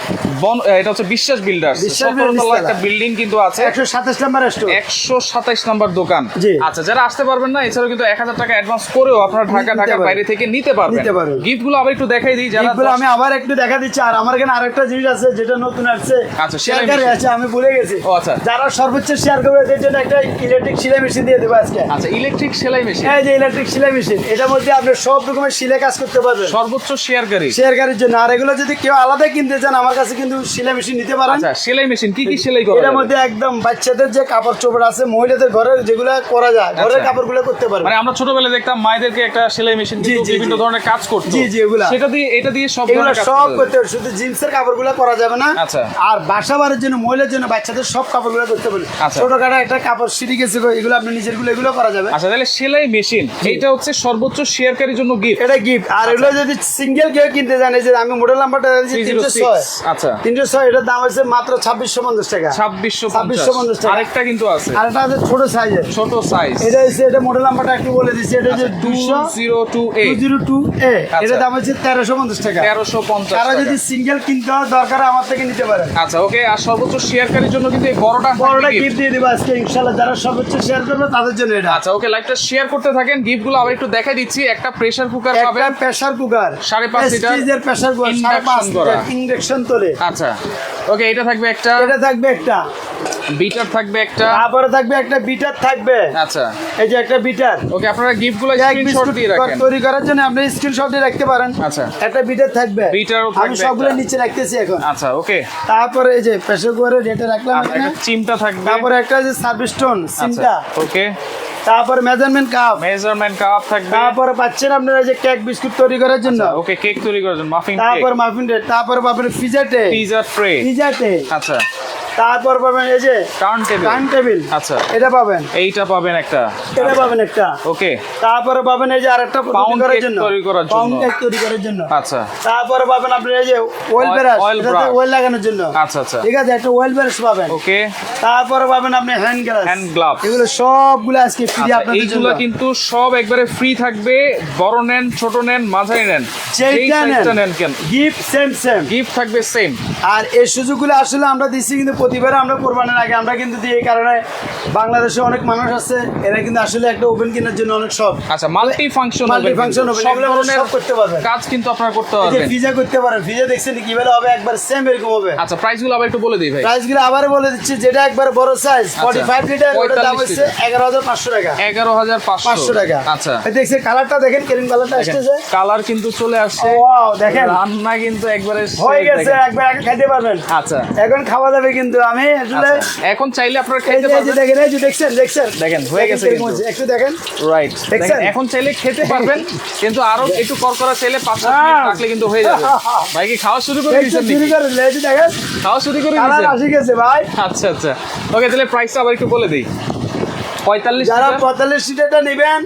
S1: বন এটা হচ্ছে বিশ্বাস বিল্ডার্স।
S2: বিশ্বাস
S1: সতেরো
S2: Builders
S1: তলা।
S2: তলা।
S1: একটা বিল্ডিং কিন্তু আছে।
S2: একশো সাতাশ নাম্বার
S1: একশো সাতাইশ নম্বর দোকান।
S2: জি।
S1: আচ্ছা যারা আসতে পারবেন না এছাড়াও কিন্তু এক হাজার টাকা অ্যাডভান্স করেও আপনারা ঢাকা ঢাকার বাইরে থেকে নিতে পারবেন।
S2: নিতে পারবেন।
S1: গিফটগুলো আবার একটু দেখাই দিই যারা দশ-
S2: আমি আবার একটু দেখা দিচ্ছি। আর আমার এখানে আরেকটা জিনিস আছে যেটা নতুন আসছে।
S1: আচ্ছা,
S2: শেয়ার
S1: সেলাই
S2: আছে আমি ভুলে গেছি।
S1: ও, আচ্ছা।
S2: যারা সর্বোচ্চ শেয়ার করবে এদের জন্য একটা ইলেকট্রিক সেলাই মেশিন দিয়ে দেবো আজকে।
S1: আচ্ছা ইলেকট্রিক সেলাই মেশিন
S2: এই যে ইলেকট্রিক সেলাই মেশিন এটার মধ্যে আপনি সব রকমের সেলাই কাজ করতে পারবেন।
S1: সর্বোচ্চ শেয়ারকারী
S2: শেয়ার গাড়ির জন্য। আর এগুলো যদি কেউ আলাদা কিনতে চান আমার কাছে কিন্তু সেলাই মেশিন নিতে পারেন।
S1: আচ্ছা সেলাই মেশিন কি কি সেলাই করা
S2: এটার মধ্যে একদম বাচ্চাদের যে কাপড় চোপড় আছে মহিলাদের ঘরের যেগুলো করা যায় ঘরের
S1: আচ্ছা।
S2: কাপড়গুলো করতে পারবে
S1: মানে আমরা ছোটবেলায় দেখতাম আমাদেরকে একটা সেলাই মেশিন বিভিন্ন ধরনের কাজ করতে।
S2: জি জি এগুলা।
S1: সেটা দিয়ে এটা দিয়ে সব
S2: এগুলা সব করতে। হবে শুধু জিন্সের কাপড়গুলো করা যাবে না।
S1: আচ্ছা।
S2: আর বাসা বাড়ির জন্য মহিলার জন্য বাচ্চাদের সব কাপড়গুলো করতে হবে।
S1: আচ্ছা।
S2: ছোটখাটো একটা কাপড় সিঁড়ি গেছে এগুলো আপনি নিজেরগুলো এগুলো করা যাবে।
S1: আচ্ছা তাহলে সেলাই মেশিন এটা হচ্ছে সর্বোচ্চ শেয়ারকারীর জন্য গিফট
S2: এটা গিফট আর আচ্ছা। এগুলো যদি সিঙ্গেল কেউ কিনতে জানে যে আমি মডেল নাম্বারটা জানি 306
S1: আচ্ছা।
S2: 306 এটার দাম হচ্ছে মাত্র 2650 টাকা।
S1: 2650
S2: 2650 টাকা।
S1: আরেকটা কিন্তু আছে।
S2: আরেকটা আছে ছোট সাইজের
S1: ছোট সাইজ
S2: এটা হচ্ছে এটা মডেল নাম্বারটা একটু বলে দিছি এটা যে
S1: 2
S2: আচ্ছা,
S1: জিরো টু
S2: জিরো টু এ। এটা আচ্ছা। দাম হচ্ছে তেরোশো পঞ্চাশ টাকা।
S1: তেরোশো পঞ্চাশ
S2: তারা যদি সিঙ্গেল কিনতে দরকার আমার থেকে নিতে পারেন
S1: আচ্ছা ওকে আর সর্বোচ্চ শেয়ারকারীর জন্য কিন্তু এই বড়টা
S2: গিফট দিয়ে দেবো আজকে ইনশাল্লাহ যারা সর্বোচ্চ শেয়ার করবে তাদের জন্য এটা।
S1: আচ্ছা ওকে লাইভটা শেয়ার করতে থাকেন। গিফটগুলো আবার একটু দেখাই দিচ্ছি। একটা প্রেসার কুকার
S2: প্রেসার কুকার
S1: সাড়ে পাঁচ লিটার
S2: প্রেসার কুকার সাড়ে পাঁচ লিটার ইন্ডাকশন তোলে।
S1: আচ্ছা ওকে এটা থাকবে একটা।
S2: এটা থাকবে একটা।
S1: বিটার থাকবে একটা।
S2: তারপরে থাকবে একটা বিটার থাকবে।
S1: আচ্ছা।
S2: এই যে একটা বিটার।
S1: ওকে আপনারা
S2: গিফটগুলো
S1: স্ক্রিনশট দিয়ে রাখেন।
S2: তৈরি করার জন্য আপনি স্ক্রিনশট দিয়ে রাখতে পারেন।
S1: আচ্ছা।
S2: একটা বিটার থাকবে।
S1: বিটারও থাকবে
S2: আমি
S1: সবগুলো
S2: নিচে রাখতেছি এখন।
S1: আচ্ছা ওকে।
S2: তারপরে এই যে প্রেসার কুকারের রেটে রাখলাম
S1: আর
S2: এখানে।
S1: একটা চিমটা থাকবে।
S2: তারপরে একটা যে সার্ভিস স্টোন
S1: আচ্ছা
S2: সিমটা
S1: ওকে।
S2: তারপরে মেজারমেন্ট কাপ
S1: মেজারমেন্ট কাপ থাকবে।
S2: তারপরে পাচ্ছেন আপনারা যে কেক বিস্কুট তৈরি করার জন্য।
S1: ওকে কেক তৈরি করার জন্য। মাফিন
S2: তারপর মাফিন টে তারপরে পাবেন পিজা
S1: পিজা ট্রে
S2: পিজা টে
S1: আচ্ছা।
S2: তারপর পাবেন এই যে
S1: টার্ন টেবিল
S2: টাইম টেবিল
S1: আচ্ছা।
S2: এটা পাবেন।
S1: এইটা পাবেন একটা।
S2: এটা পাবেন একটা।
S1: ওকে
S2: তারপরে পাবেন এই যে আরেকটা
S1: Pound
S2: করার জন্য।
S1: তৈরি করার জন্য।
S2: পাউন্ড কেক তৈরি করার জন্য।
S1: আচ্ছা।
S2: তারপরে পাবেন আপনি এই যে ওয়েল ব্রাশ এটাতে। ওয়েল লাগানোর জন্য।
S1: আচ্ছা আচ্ছা।
S2: ঠিক আছে একটা ওয়েল ব্রাশ পাবেন।
S1: ওকে
S2: তারপরে পাবেন আপনি হ্যান্ড গ্লাস
S1: Hand gloves।
S2: এগুলো সবগুলো আজকে ফ্রি
S1: আচ্ছা,
S2: আপনাদের জন্য।
S1: এইগুলো কিন্তু সব একবারে ফ্রি থাকবে। বড় নেন ছোট নেন মাঝারি নেন। যেই সাইজটা নেন।
S2: গিফট সেম সেম
S1: গিফট থাকবে সেম
S2: আর এই সুযোগগুলো আসলে আমরা দিচ্ছি কিন্তু প্রতিবার আমরা কোরবানের আগে আমরা কিন্তু এই কারণে বাংলাদেশে অনেক মানুষ আছে এরা কিন্তু আসলে একটা ওভেন কেনার জন্য অনেক সব।
S1: আচ্ছা মাল্টি ফাংশন
S2: Multi-function oven,
S1: সব ধরনের
S2: সব করতে পারবেন।
S1: কাজ কিন্তু আপনারা করতে পারবেন।
S2: ভিজা করতে পারেন ভিজা দেখছেন কীভাবে হবে একবার সেম এরকম হবে।
S1: আচ্ছা প্রাইসগুলো আবার একটু বলে দিই ভাই।
S2: প্রাইসগুলো আবার বলে দিচ্ছি যেটা একবার বড় সাইজ ফর্টি ফাইভ লিটার ওটার দাম হচ্ছে
S1: লিটার।
S2: এগারো হাজার পাঁচশো টাকা।
S1: এগারো হাজার
S2: পাঁচশো।
S1: পাঁচশো
S2: টাকা।
S1: আচ্ছা।
S2: এই দেখছেন কালারটা দেখেন কেরিম কালারটা আসতেছে।
S1: কালার কিন্তু চলে আসছে।
S2: ওয়াও দেখেন।
S1: রান্না কিন্তু একবারে
S2: হয়ে গেছে একবার আগে খাইতে পারবেন।
S1: আচ্ছা।
S2: এখন খাওয়া যাবে কিন্তু আমি আসলে
S1: আচ্ছা, এখন চাইলে আপনারা খেতে পারবেন।
S2: দেখেন এই যে দেখছেন দেখছেন।
S1: দেখেন, হয়ে গেছে কিন্তু।
S2: একটু দেখেন।
S1: রাইট
S2: দেখছেন?
S1: এখন চাইলে খেতে পারবেন কিন্তু আরও একটু করকরা চাইলে পাঁচ মিনিট
S2: হ্যাঁ।
S1: রাখলে কিন্তু হয়ে যাবে। ভাই কি খাওয়া শুরু করে দিয়েছেন
S2: শুরু করে দিয়েছেন দেখেন।
S1: খাওয়া শুরু করে দিয়েছেন?
S2: আসি গেছে ভাই।
S1: আচ্ছা আচ্ছা। ওকে তাহলে প্রাইসটা আবার একটু বলে দিই। পঁয়তাল্লিশ
S2: যারা? পঁয়তাল্লিশ সিটারটা নেবেন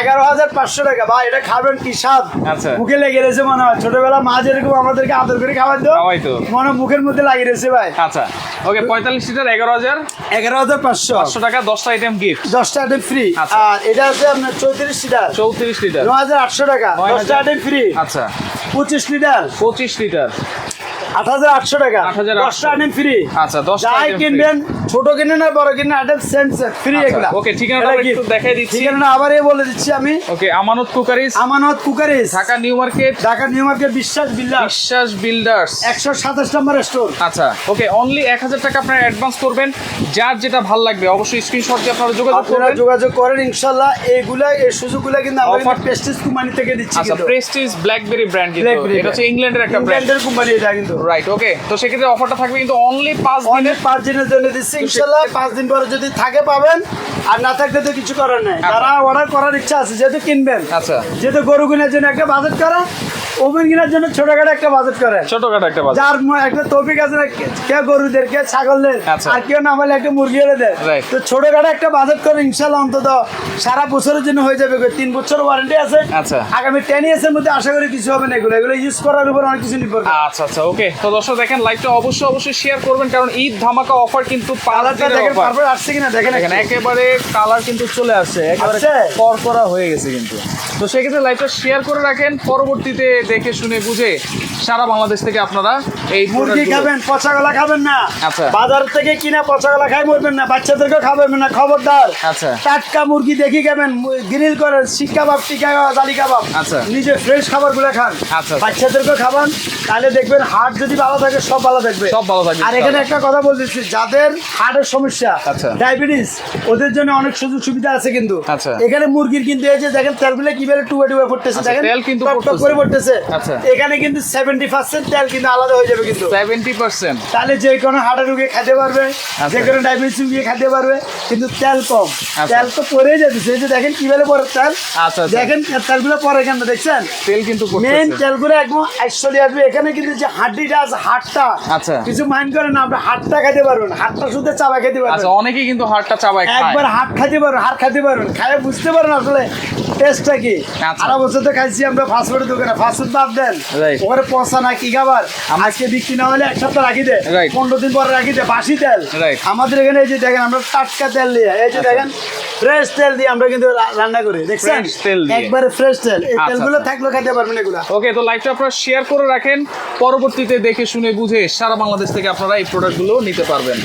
S2: এগারো হাজার পাঁচশো টাকা। ভাই এটা খাবেন কি স্বাদ?
S1: আচ্ছা।
S2: মুখে লেগে রয়েছে মনে হয়। ছোটবেলা মা যেরকম আমাদেরকে আদর করে খাবার দাও। মনে মুখের মধ্যে লাগিয়ে রয়েছে ভাই।
S1: আচ্ছা। ওকে পঁয়তাল্লিশ লিটার এগারো হাজার?
S2: এগারো হাজার পাঁচশো।
S1: পাঁচশো টাকা দশটা আইটেম গিফট
S2: দশটা আইটেম ফ্রি
S1: আচ্ছা।
S2: আর এটা আছে আপনার চৌত্রিশ সিটার
S1: চৌত্রিশ লিটার।
S2: ন হাজার আটশো টাকা। দশটা
S1: হাজার-
S2: আইটেম ফ্রি
S1: আচ্ছা।
S2: পঁচিশ লিটার।
S1: পঁচিশ লিটার।
S2: আট হাজার আটশো টাকা।
S1: 8,800
S2: দশটা আইটেম ফ্রি
S1: আচ্ছা দশটা
S2: কিনবেন ছোট কিনে না বড় কিনে সেম সেম ফ্রি এগুলা।
S1: ওকে ঠিকানাটা একটু দেখাই দিচ্ছি।
S2: ঠিকানাটা আবার এই বলে দিচ্ছি আমি।
S1: Okay Amanat cookeries
S2: Amanat cookeries
S1: Dhaka new market.
S2: Dhaka new market Biswas builder
S1: Biswas builders.
S2: একশো সাতাশ নম্বর স্টোর
S1: আচ্ছা ওকে অনলি এক হাজার টাকা আপনারা অ্যাডভান্স করবেন। যার যেটা ভালো লাগবে অবশ্যই স্ক্রিনশট দিয়ে আপনারা যোগাযোগ করবেন।
S2: যোগাযোগ করেন ইনশাল্লাহ। এইগুলা এই সুযোগগুলা কিন্তু আমরা প্রেস্টিজ কোম্পানি থেকে দিচ্ছি
S1: আচ্ছা প্রেস্টিজ ব্ল্যাকবেরি ব্র্যান্ড কিন্তু। এটা হচ্ছে ইংল্যান্ডের একটা ব্র্যান্ড
S2: ইংল্যান্ডের কোম্পানি এটা কিন্তু।
S1: রাইট ওকে তো সেক্ষেত্রে অফারটা থাকবে কিন্তু অনলি পাঁচ
S2: অনেক
S1: দিনের
S2: পাঁচ দিনের জন্য দিচ্ছি। ইনশাল্লাহ পাঁচ দিন পরে যদি থাকে পাবেন আর না থাকলে তো কিছু করার নাই।
S1: আচ্ছা।
S2: যারা অর্ডার করার ইচ্ছা আছে যেহেতু কিনবেন
S1: আচ্ছা।
S2: যেহেতু গরু কেনার জন্য একটা বাজেট করা ওভেন কেনার জন্য ছোটখাটো একটা বাজেট করে।
S1: ছোটখাটো একটা বাজার
S2: যার একটা তৌফিক আছে কে- গরুদের কে ছাগলদের
S1: আচ্ছা।
S2: আর কেউ না হলে একটা মুরগি এনে দেয়. তো ছোটখাটো একটা বাজেট করে ইনশাল্লাহ অন্তত সারা বছরের জন্য হয়ে যাবে তিন বছর ওয়ারেন্টি আছে।
S1: আচ্ছা।
S2: আগামী টেন ইয়ার্স এর মধ্যে আশা করি কিছু হবে না এগুলো। এগুলো ইউজ করার উপর অনেক কিছু নির্ভর
S1: আচ্ছা আচ্ছা ওকে তো দর্শক দেখেন লাইভটা অবশ্যই অবশ্যই শেয়ার করবেন কারণ ঈদ ধামাকা অফার কিন্তু
S2: কালারটা
S1: দিনের
S2: দেখেন
S1: offer।
S2: পারফেক্ট আসছে কিনা দেখেন
S1: দেখেন একেবারে কালার কিন্তু চলে আসছে একেবারে
S2: আসছে?
S1: হয়ে গেছে কিন্তু তো সেক্ষেত্রে লাইভটা শেয়ার করে রাখেন পরবর্তীতে দেখে শুনে বুঝে সারা বাংলাদেশ থেকে আপনারা এই
S2: মুরগি খাবেন পচা গলা খাবেন না
S1: আচ্ছা।
S2: বাজার থেকে কিনা পচা গলা খাই মরবেন না বাচ্চাদেরকে খাবেন না খবরদার
S1: আচ্ছা।
S2: টাটকা মুরগি দেখি খাবেন গ্রিল করেন শিক কাবাব টিকা কাবাব জালি কাবাব
S1: আচ্ছা।
S2: নিজে ফ্রেশ খাবারগুলো খান
S1: আচ্ছা।
S2: বাচ্চাদেরকে খাবান তাহলে দেখবেন হার্ট যদি ভালো থাকে সব ভালো থাকবে
S1: সব ভালো থাকবে,
S2: আর এখানে একটা কথা বলতেছি যাদের হার্টের সমস্যা
S1: আচ্ছা।
S2: ডায়াবেটিস ওদের জন্য অনেক সুযোগ সুবিধা আছে কিন্তু
S1: আচ্ছা।
S2: এখানে মুরগির কিন্তু এই যে দেখেন তেলগুলো কীভাবে টুবে টুবে পড়তেছে দেখেন
S1: তেল কিন্তু
S2: টপ করে পড়তেছে
S1: আচ্ছা।
S2: এখানে কিন্তু সেভেন্টি পার্সেন্ট তেল কিন্তু আলাদা হয়ে যাবে কিন্তু
S1: সেভেন্টি পার্সেন্ট
S2: তাহলে যে কোনো হার্টের রুগী খেতে পারবে। যে কোনো ডায়াবেটিস রুগী খেতে পারবে কিন্তু তেল কম। তেল তো পরেই যাবে এই যে দেখেন কীভাবে পরে তেল। দেখেন তেলগুলো পরে কেন দেখছেন
S1: তেল কিন্তু
S2: মেন
S1: পড়তেছে।
S2: তেলগুলো একদম আইসলি আসবে এখানে কিন্তু যে হাড্ডিটা আছে হাড়টা
S1: আচ্ছা।
S2: কিছু মাইন্ড করেন না আপনি হাড়টা খেতে পারবেন হাড়টা শুধু চাবা খেতে পারবেন।
S1: আচ্ছা অনেকেই কিন্তু হাড়টা চাবায় খায়।
S2: একবার পারবেন হাট খাইতে পারবেন। খাইয়ে বুঝতে আসলে টেস্টটা কি।
S1: আচ্ছা।
S2: আরও বছর তো খাইছি আমরা ফাস্টফুডের দোকানে। ফাস্টফুড বাদ দেন।
S1: Right.
S2: ওখানে পচা না কি খাবার? আজকে বিক্রি না হলে এক সপ্তাহ রাখি দে। পনেরো দিন পরে রাখি দে। বাসি তেল। আমাদের এখানে এই যে দেখেন আমরা টাটকা তেল দিয়ে এই যে দেখেন ফ্রেশ তেল দিয়ে আমরা কিন্তু রান্না করি। দেখছেন। একবারে ফ্রেশ তেল। এই
S1: আচ্ছা,
S2: তেলগুলো
S1: আচ্ছা।
S2: থাকলেও খাইতে পারবেন এগুলা।
S1: ওকে তো লাইভটা আপনারা শেয়ার করে রাখেন। পরবর্তীতে দেখে শুনে বুঝে সারা বাংলাদেশ থেকে আপনারা এই প্রোডাক্টগুলো নিতে পারবেন।